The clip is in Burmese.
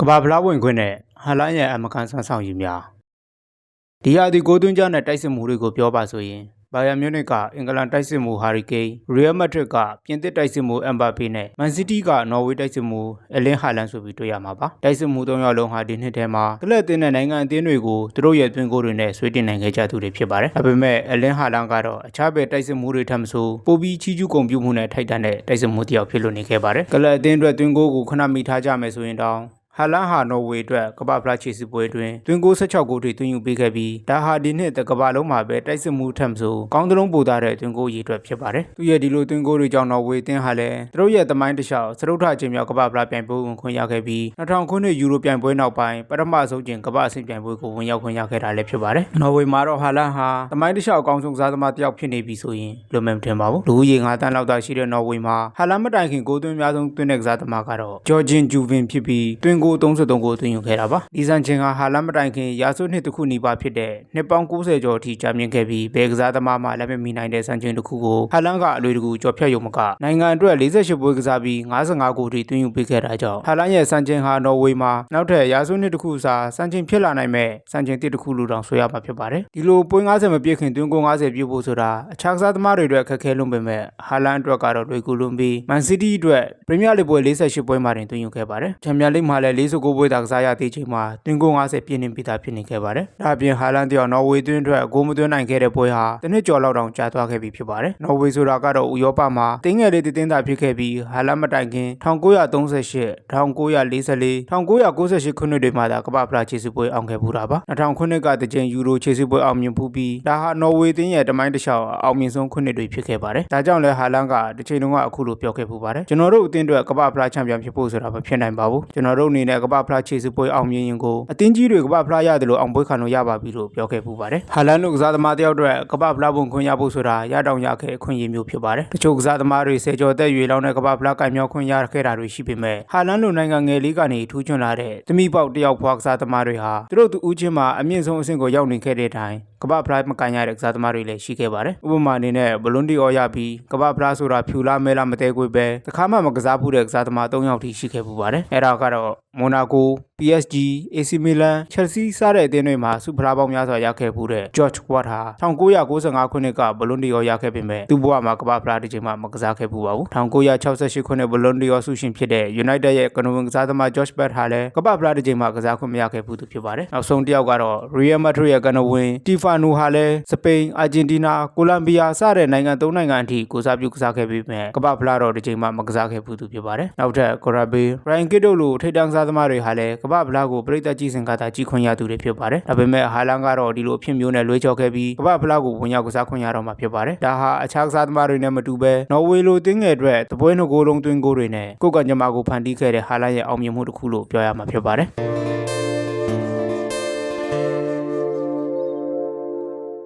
ကဘာဖလားဝင်ခွင့်နဲ့ဟာလန်ရဲ့အမကန်ဆန်းဆောင်ရည်များဒီဟာဒီကိုသွင်းကြနဲ့တိုက်စစ်မှုတွေကိုပြောပါဆိုရင်ဘိုင်ယန်မြူးနစ်ကအင်္ဂလန်တိုက်စစ်မှုဟာရီကိန်းရီယယ်မက်ဒရစ်ကပြင်သစ်တိုက်စစ်မှုအမ်ဘာပေနဲ့မန်စီးတီးကနော်ဝေးတိုက်စစ်မှုအလင်းဟာလန်ဆိုပြီးတွေ့ရမှာပါတိုက်စစ်မှု၃ယောက်လုံးဟာဒီနှစ်ထဲမှာကလပ်အသင်းနဲ့နိုင်ငံအသင်းတွေကိုသူတို့ရဲ့သွင်းကိုယ်တွေနဲ့ဆွေးတင်နိုင်ခဲ့ကြသူတွေဖြစ်ပါတယ်ဒါပေမဲ့အလင်းဟာလန်ကတော့အခြားဘက်တိုက်စစ်မှုတွေထပ်မဆိုပိုပြီးချီးကျူးဂုဏ်ပြုမှုနဲ့ထိုက်တန်တဲ့တိုက်စစ်မှုတစ်ယောက်ဖြစ်လို့နေခဲ့ပါတယ်ကလပ်အသင်းအတွက်သွင်းကိုယ်ကိုခဏမိထားကြမယ်ဆိုရင်တောင် ဟာလန်ဟာနော်ဝေအတွက်ကမ္ဘာဖလားခြေစစ်ပွဲတွင်တွင်ကို16ဂိုးထိတွင်ယူပေးခဲ့ပြီးဒါဟာဒီနှစ်တကမ္ဘာလုံးမှာပဲတိုက်စစ်မှုထက်မဆိုကောင်းသလုံးပိုသားတဲ့တွင်ကိုရေးအတွက်ဖြစ်ပါတယ်။သူရဲ့ဒီလိုတွင်ကိုတွေကြောင့်နော်ဝေအသင်းဟာလည်းသူတို့ရဲ့သမိုင်းတစ်လျှောက်စရုပ်ထချင်းမြောက်ကမ္ဘာဖလားပြိုင်ပွဲဝင်ခွင့်ရခဲ့ပြီး2000ခုနှစ်ယူရိုပြိုင်ပွဲနောက်ပိုင်းပထမဆုံးကျင်ကမ္ဘာအဆင့်ပြိုင်ပွဲကိုဝင်ရောက်ခွင့်ရခဲ့တာလည်းဖြစ်ပါတယ်။နော်ဝေမှာတော့ဟာလန်ဟာသမိုင်းတစ်လျှောက်အကောင်းဆုံးစားသမားတစ်ယောက်ဖြစ်နေပြီဆိုရင်လွန်မယ်မထင်ပါဘူး။လူဦးရေ9တန်းလောက်သာရှိတဲ့နော်ဝေမှာဟာလန်မတိုင်ခင်ဂိုးသွင်းများဆုံးသွင်းတဲ့ကစားသမားကတော့ဂျော်ဂျင်ဂျူဗင်ဖြစ်ပြီးတွင်ကို33ဂိုးသွင်းယူခဲ့တာပါဒီဆန်ချင်းကဟာလန်မတိုင်ခင်ရာစုနှစ်တစ်ခုနီးပါးဖြစ်တဲ့နှစ်ပေါင်း90ကျော်အထိကြာမြင့်ခဲ့ပြီးဘယ်ကစားသမားမှလက်မမီနိုင်တဲ့ဆန်ချင်းတစ်ခုကိုဟာလန်ကအလွေတကူကြော်ဖြတ်ရုံမကနိုင်ငံအတွက်48ပွဲကစားပြီး55ဂိုးထိသွင်းယူပေးခဲ့တာကြောင့်ဟာလန်ရဲ့ဆန်ချင်းဟာနော်ဝေမှာနောက်ထပ်ရာစုနှစ်တစ်ခုစာဆန်ချင်းဖြစ်လာနိုင်မဲ့ဆန်ချင်းတစ်တစ်ခုလူတောင်ဆွဲရမှာဖြစ်ပါတယ်ဒီလိုပွဲ90မပြည့်ခင်သွင်းကို90ပြည့်ဖို့ဆိုတာအခြားကစားသမားတွေအတွက်အခက်အခဲလုံးပေမဲ့ဟာလန်အတွက်ကတော့လွယ်ကူလွန်ပြီးမန်စီးတီးအတွက်ပရီးမီးယားလိပွဲ48ပွဲမှာတင်သွင်းယူခဲ့ပါတယ်ချန်ပီယံလိမှာလည်း49ပွဲသာကစားရသေးချိန်မှာတွင်ကို90ပြည့်နေပြီးသားဖြစ်နေခဲ့ပါတယ်။ဒါအပြင်ဟာလန်တယောက်နော်ဝေသွင်းအတွက်ဂိုးမသွင်းနိုင်ခဲ့တဲ့ပွဲဟာတစ်နှစ်ကျော်လောက်တောင်ကြာသွားခဲ့ပြီဖြစ်ပါတယ်။နော်ဝေဆိုတာကတော့ဥရောပမှာတင်းငယ်လေးတင်းသားဖြစ်ခဲ့ပြီးဟာလန်မတိုင်ခင်1938 1944 1998ခုနှစ်တွေမှာသာကမ္ဘာဖလားခြေစစ်ပွဲအောင်ခဲ့ပူတာပါ။2000ခုနှစ်ကတကြိမ်ယူရိုခြေစစ်ပွဲအောင်မြင်ဖူးပြီးဒါဟာနော်ဝေတင်းရဲ့တမိုင်းတစ်လျှောက်အောင်မြင်ဆုံးခုနှစ်တွေဖြစ်ခဲ့ပါတယ်။ဒါကြောင့်လဲဟာလန်ကတစ်ချိန်လုံးကအခုလိုပြောခဲ့ပူပါတယ်။ကျွန်တော်တို့အသင်းအတွက်ကမ္ဘာဖလားချန်ပီယံဖြစ်ဖို့ဆိုတာမဖြစ်နိုင်ပါဘူး။ကျွန်တော်တို့အနေနဲ့ကမ္ဘာဖလားခြေစစ်ပွဲအောင်မြင်ရင်ကိုအသင်းကြီးတွေကမ္ဘာဖလားရတယ်လို့အောင်ပွဲခံလို့ရပါပြီလို့ပြောခဲ့ပူပါတယ်။ဟာလန်တို့ကစားသမားတယောက်အတွက်ကမ္ဘာဖလားပုံခွင့်ရဖို့ဆိုတာရတောင်ရခဲ့အခွင့်အရေးမျိုးဖြစ်ပါတယ်။တချို့ကစားသမားတွေဆယ်ကျော်သက်ရွယ်လောက်နဲ့ကမ္ဘာဖလားကင်မြောက်ခွင့်ရခဲ့တာတွေရှိပေမဲ့ဟာလန်လိုနိုင်ငံငယ်လေးကနေထူးချွန်လာတဲ့သမီးပေါက်တယောက်ဖွားကစားသမားတွေဟာသူတို့သူဦးချင်းမှာအမြင့်ဆုံးအဆင့်ကိုရောက်နေခဲ့တဲ့အတိုင်း ကမ္ဘာဖလားမကန်ရတဲ့ကစားသမားတွေလည်းရှိခဲ့ပါတယ်။ဥပမာအနေနဲ့ဘလွန်ဒီအော်ရပြီးကမ္ဘာဖလားဆိုတာဖြူလားမဲလားမတဲခွေပဲတခါမှမကစားဘူးတဲ့ကစားသမား၃ယောက်ထိရှိခဲ့ပူပါတယ်။အဲ့ဒါကတော့မိုနာကို PSG, AC Milan, Chelsea စတဲ့အသင်းတွေမှာစူဖလားပေါင်းများစွာရခဲ့မှုတဲ့ George Watt ဟာ1995ခုနှစ်ကဘလွန်ဒီအော်ရခဲ့ပေမဲ့သူ့ဘဝမှာကမ္ဘာဖလားတစ်ချိန်မှမကစားခဲ့ဘူးပါဘူး1968ခုနှစ်ဘလွန်ဒီအော်ဆုရှင်ဖြစ်တဲ့ United ရဲ့ကနဝင်ကစားသမား George Best ဟာလည်းကမ္ဘာဖလားတစ်ချိန်မှကစားခွင့်မရခဲ့ဘူးသူဖြစ်ပါတယ်နောက်ဆုံးတစ်ယောက်ကတော့ Real Madrid ရဲ့ကနဝင် Stefano ဟာလည်းစပိန်အာဂျင်တီးနားကိုလံဘီယာစတဲ့နိုင်ငံသုံးနိုင်ငံအထိကိုစားပြုကစားခဲ့ပြီးမြဲကမ္ဘာဖလားတော့တစ်ချိန်မှမကစားခဲ့ဘူးသူဖြစ်ပါတယ်နောက်ထပ် Corabe, Ryan Giggs တို့လိုထိပ်တန်းကစားသမားတွေဟာလည်းကမ္ဘာဖလားကိုပြည်သက်ကြီးစင်ကသာကြီးခွင့်ရသူတွေဖြစ်ပါတယ်ဒါပေမဲ့ဟာလန်ကတော့ဒီလိုအဖြစ်မျိုးနဲ့လွှဲချော်ခဲ့ပြီးကမ္ဘာဖလားကိုဝင်ရောက်ကစားခွင့်ရတော့မှာဖြစ်ပါတယ်ဒါဟာအခြားကစားသမားတွေနဲ့မတူဘဲနော်ဝေလိုတင်းငယ်အတွက်တပွဲနှစ်ဂိုးလုံးသွင်းဂိုးတွေနဲ့ကိုယ့်ကညမာကိုဖန်တီးခဲ့တဲ့ဟာလန်ရဲ့အောင်မြင်မှုတစ်ခုလို့ပြောရမှာဖြစ်ပါတယ်